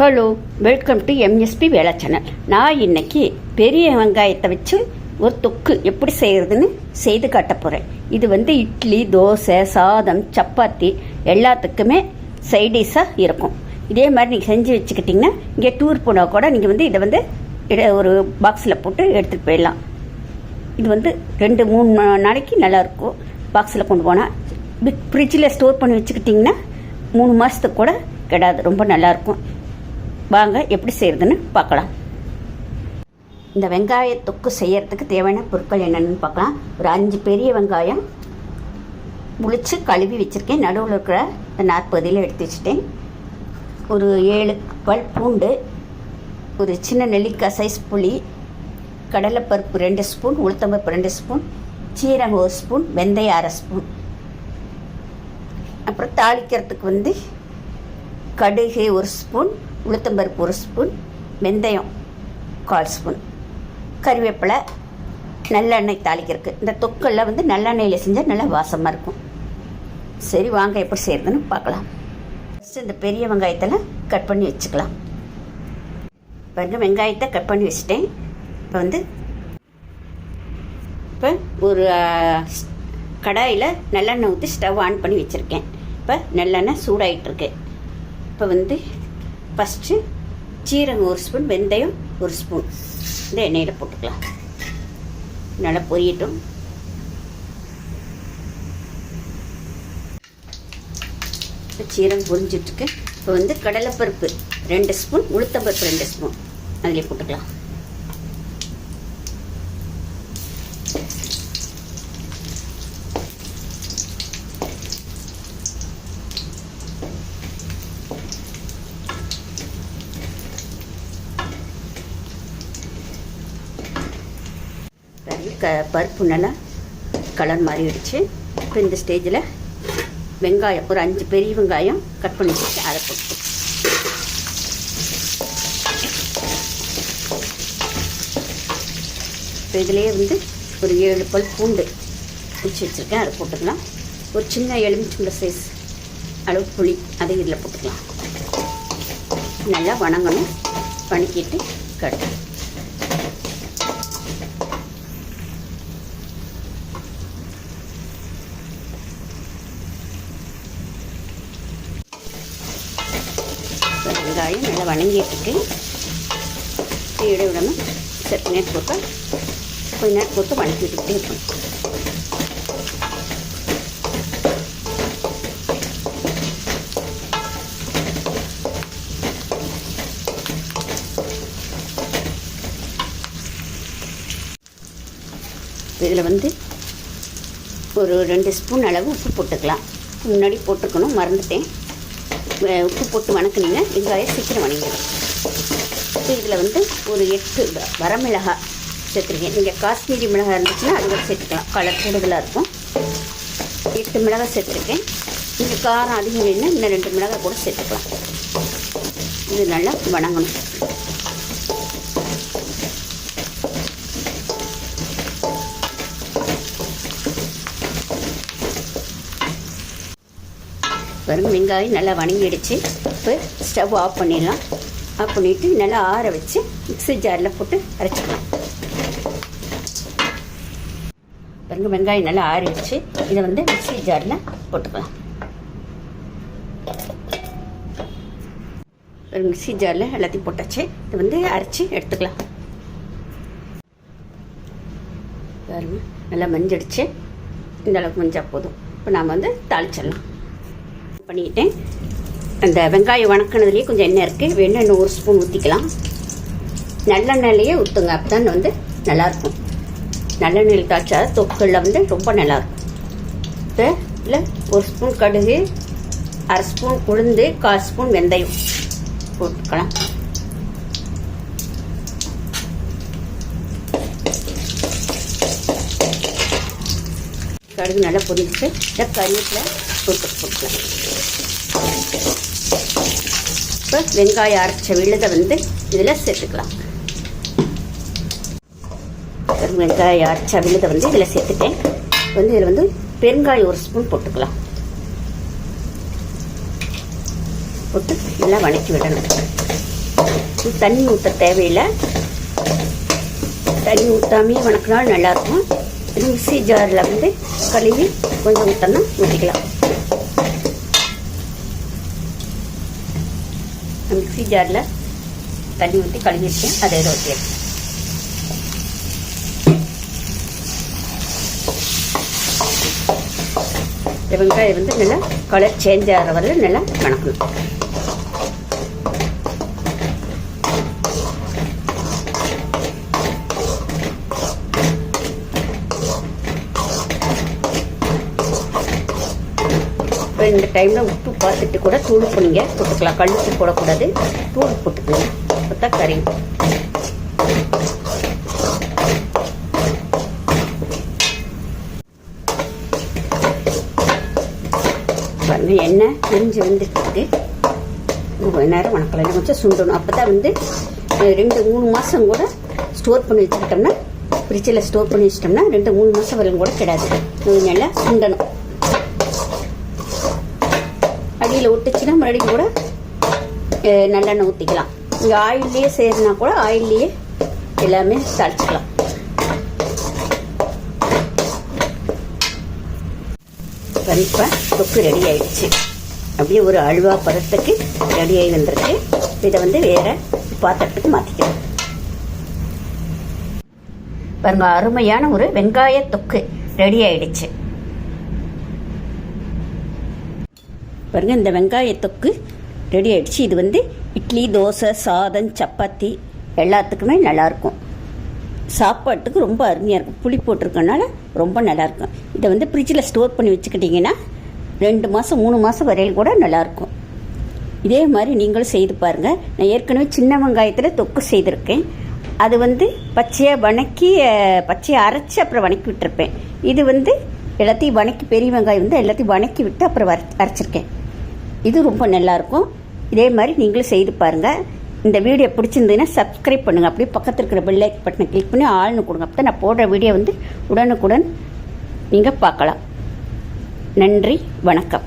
Hello welcome to MSP வேலை channel. நான் இன்னைக்கு பெரிய வெங்காயத்தை வச்சு ஒரு தொக்கு எப்படி செய்கிறதுன்னு செய்து காட்ட போகிறேன் இது வந்து இட்லி தோசை சாதம் சப்பாத்தி எல்லாத்துக்குமே சைடிஷாக இருக்கும். இதே மாதிரி நீங்கள் செஞ்சு வச்சுக்கிட்டிங்கன்னா இங்கே டூர் போனால் கூட நீங்கள் வந்து இதை வந்து ஒரு பாக்ஸில் போட்டு எடுத்துகிட்டு போயிடலாம். இது வந்து ரெண்டு மூணு நாளைக்கு நல்லாயிருக்கும் பாக்ஸில் கொண்டு போனால் பிக் ஃப்ரிட்ஜில் ஸ்டோர் பண்ணி வச்சுக்கிட்டிங்கன்னா மூணு மாதத்துக்கு கூட கெடாது. ரொம்ப நல்லாயிருக்கும் வாங்க எப்படி செய்கிறதுன்னு பார்க்கலாம். இந்த வெங்காய தொக்கு செய்யறதுக்கு தேவையான பொருட்கள் என்னென்னு பார்க்கலாம். ஒரு அஞ்சு பெரிய வெங்காயம் முழிச்சு கழுவி வச்சுருக்கேன். நடுவில் இருக்கிற இந்த நாற்பதில் எடுத்து வச்சுட்டேன். ஒரு ஏழு பல் பூண்டு ஒரு சின்ன நெல்லிக்காய் சைஸ் புளி கடலைப்பருப்பு ரெண்டு ஸ்பூன் உளுத்தம்பருப்பு ரெண்டு ஸ்பூன் சீரகம் ஒரு ஸ்பூன் வெந்தயம் அரை ஸ்பூன் அப்புறம் தாளிக்கிறதுக்கு வந்து கடுகு ஒரு ஸ்பூன் உளுத்தம்பருப்பு ஒரு ஸ்பூன் வெந்தயம் கால் ஸ்பூன். கறிவேப்பிலை நல்லெண்ணெய் தாளிக்கிறதுக்கு. இந்த தொக்கெல்லாம் வந்து நல்லெண்ணெயில் செஞ்சால் நல்லா வாசமாக இருக்கும். சரி வாங்க எப்படி செய்கிறதுன்னு பார்க்கலாம். ஃபஸ்ட்டு இந்த பெரிய வெங்காயத்தெல்லாம் கட் பண்ணி வச்சுக்கலாம். பாருங்க வெங்காயத்தை கட் பண்ணி வச்சுட்டேன். இப்போ வந்து இப்போ ஒரு கடாயில் நல்லெண்ணெய் ஊற்றி ஸ்டவ் ஆன் பண்ணி வச்சுருக்கேன். இப்போ நல்லெண்ணெய் சூடாயிட்டிருக்கு இப்போ வந்து ஃபஸ்ட்டு சீரகம் ஒரு ஸ்பூன் வெந்தயம் ஒரு ஸ்பூன் இந்த எண்ணெயில் போட்டுக்கலாம். நல்லா பொரியட்டும். இப்போ சீரகம் பொரிஞ்சிட்ருக்கு இப்போ வந்து கடலைப்பருப்பு ரெண்டு ஸ்பூன் உளுத்தம்பருப்பு ரெண்டு ஸ்பூன் அதிலே போட்டுக்கலாம். க பருப்பு நல்லா கலர் மாறிடுச்சு. இப்போ இந்த ஸ்டேஜில் வெங்காயம் ஒரு அஞ்சு பெரிய வெங்காயம் கட் பண்ணி வச்சு அதை போட்டு இப்போ இதுலேயே வந்து ஒரு ஏழு பல் பூண்டு பிடிச்சி வச்சுருக்கேன். அதை போட்டுக்கலாம். ஒரு சின்ன எலுமிச்சுண்ட சைஸ் அளவு புளி அதை இதில் போட்டுக்கலாம். நல்லா வணங்கணும். வணக்கிட்டு கட்டு இப்போ வெங்காயம் நல்லா வணங்கிட்டு இருக்கு. இட விடாமல் சரி நேரம் போட்டு கொஞ்ச நேரம் போட்டு வணக்கி விட்டுக்கிட்டே இருக்கணும் இதில் வந்து ஒரு ரெண்டு ஸ்பூன் அளவு உப்பு போட்டுக்கலாம். முன்னாடி போட்டுக்கணும் மறந்துட்டேன். உப்பு போட்டு வணக்குனீங்க. வெங்காயம் சீக்கிரம் வணங்கிடும். இப்போ இதில் வந்து ஒரு எட்டு வரமிளகா வரமிளகாய் சேர்த்துருக்கேன். நீங்கள் காஷ்மீரி மிளகாய் இருந்துச்சுன்னா அது கூட சேர்த்துக்கலாம். கலர் கூடுதலாக இருக்கும். எட்டு மிளகாய் சேர்த்துருக்கேன். இந்த காரம் அதிகம் வேணும்னா இன்னும் ரெண்டு மிளகாய் கூட சேர்த்துக்கலாம். இது நல்லா வணங்கணும். பாருங்க வெங்காயம் நல்லா வணங்கிடுச்சு. இப்போ ஸ்டவ் ஆஃப் பண்ணிடலாம். ஆஃப் பண்ணிவிட்டு நல்லா ஆற வச்சு மிக்ஸி ஜாரில் போட்டு அரைச்சிக்கலாம். பாருங்க வெங்காயம் நல்லா ஆறிடுச்சு. இதை வந்து மிக்ஸி ஜாரில் போட்டுக்கலாம். ஒரு மிக்ஸி ஜாரில் எல்லாத்தையும் போட்டாச்சு. இதை வந்து அரைச்சி எடுத்துக்கலாம். பாருங்க நல்லா மஞ்சடிச்சு. இந்த அளவுக்கு மஞ்சா போதும். இப்போ நாம் வந்து தாளிச்சிடலாம். பண்ணிக்கிட்டேன் அந்த வெங்காயம் வணக்கினதுலேயே கொஞ்சம் எண்ணெய் இருக்குது வெண்ணெய் ஒரு ஸ்பூன் ஊற்றிக்கலாம் நல்லெண்ணெயிலேயே ஊற்றுங்க அப்போ தான் வந்து நல்லாயிருக்கும். நல்லெண்ணெயில் காய்ச்சா தொக்குகளில் வந்து ரொம்ப நல்லாயிருக்கும். இப்போ இல்லை ஒரு ஸ்பூன் கடுகு அரை ஸ்பூன் உளுந்து கால் ஸ்பூன் வெந்தயம் போட்டுக்கலாம். கடுகு நல்லா பொரிஞ்சிட்டு இந்த கறிவேப்பில் போட்டு போட்டுக்கலாம். இப்போ வெங்காயம் அரைச்ச விழுதை வந்து இதில் சேர்த்துக்கலாம். வெங்காயம் அரைச்ச விழுதை வந்து இதில் சேர்த்துட்டேன். வந்து இதில் வந்து பெருங்காயம் ஒரு ஸ்பூன் போட்டுக்கலாம். போட்டு நல்லா வணக்கி விடணும். தண்ணி ஊற்ற தேவையில்லை. தண்ணி ஊற்றாமே வணக்கினாலும் நல்லாயிருக்கும் மிக்சி ஜாரில் வந்து கழுவி கொஞ்சம் ஊற்றணும் ஊற்றிக்கலாம் மிக்ஸி ஜாரில் தண்ணி ஊற்றி கழுவிருக்கேன் அதை இதை ஊற்றிடுறேன் வெங்காயம் வந்து நல்லா கலர் சேஞ்ச் ஆகிற வரையில் நல்லா வணக்கணும் ரெண்டு டைமில் உப்பு பார்த்துட்டு கூட தூள் பண்ணிங்க போட்டுக்கலாம். கழுத்து போடக்கூடாது. தூள் போட்டுக்கலாம் பார்த்தா கறி. பாருங்கள் எண்ணெய் பிரிஞ்சு வந்துட்டு இருக்கு நேரம் வணக்கலாம் இன்னும் கொஞ்சம் சுண்டணும். அப்போ தான் வந்து ரெண்டு மூணு மாதம் கூட ஸ்டோர் பண்ணி வச்சுக்கிட்டோம்னா ஃப்ரிட்ஜில் ஸ்டோர் பண்ணி வச்சிட்டோம்னா ரெண்டு மூணு மாதம் வரையும் கூட கிடாது. நல்லா சுண்டணும். அடியில் ஒட்டுச்சுன்னா மறுபடியும் கூட நல்லெண்ணெய் ஊற்றிக்கலாம் இங்கே ஆயில்லையே செய்யறதுனா கூட ஆயில்லையே எல்லாமே தாளிச்சிக்கலாம். கண்டிப்பாக தொக்கு ரெடி ஆயிடுச்சு. அப்படியே ஒரு அல்வா பதத்துக்கு ரெடி ஆகி வந்திருக்கு. இதை வந்து வேற பாத்திரத்துக்கு மாற்றிக்கலாம் பாருங்க அருமையான ஒரு வெங்காய தொக்கு ரெடி ஆயிடுச்சு. பாருங்கள் இந்த வெங்காய தொக்கு ரெடி ஆகிடுச்சு இது வந்து இட்லி தோசை சாதம் சப்பாத்தி எல்லாத்துக்குமே நல்லாயிருக்கும். சாப்பாட்டுக்கு ரொம்ப அருமையாக இருக்கும். புளி போட்டிருக்கனால ரொம்ப நல்லாயிருக்கும். இதை வந்து ஃப்ரிட்ஜில் ஸ்டோர் பண்ணி வச்சுக்கிட்டிங்கன்னா ரெண்டு மாதம் மூணு மாதம் வரையில் கூட நல்லாயிருக்கும். இதே மாதிரி நீங்களும் செய்து பாருங்கள் நான் ஏற்கனவே சின்ன வெங்காயத்தில் தொக்கு செய்திருக்கேன். அது வந்து பச்சையாக வணக்கி பச்சையை அரைச்சி அப்புறம் வணக்கி விட்டுருப்பேன். இது வந்து எல்லாத்தையும் வணக்கி பெரிய வெங்காயம் வந்து எல்லாத்தையும் வணக்கி விட்டு அப்புறம் வர அரைச்சிருக்கேன். இது ரொம்ப நல்லாயிருக்கும். இதே மாதிரி நீங்களும் செய்து பாருங்கள் இந்த வீடியோ பிடிச்சிருந்ததுன்னா சப்ஸ்கிரைப் பண்ணுங்கள் அப்படியே பக்கத்தில் இருக்கிற பெல் லைக் பட்டனை கிளிக் பண்ணி ஆள்னு கொடுங்க. அப்போ நான் போடுற வீடியோ வந்து உடனுக்குடன் நீங்கள் பார்க்கலாம். நன்றி. வணக்கம்.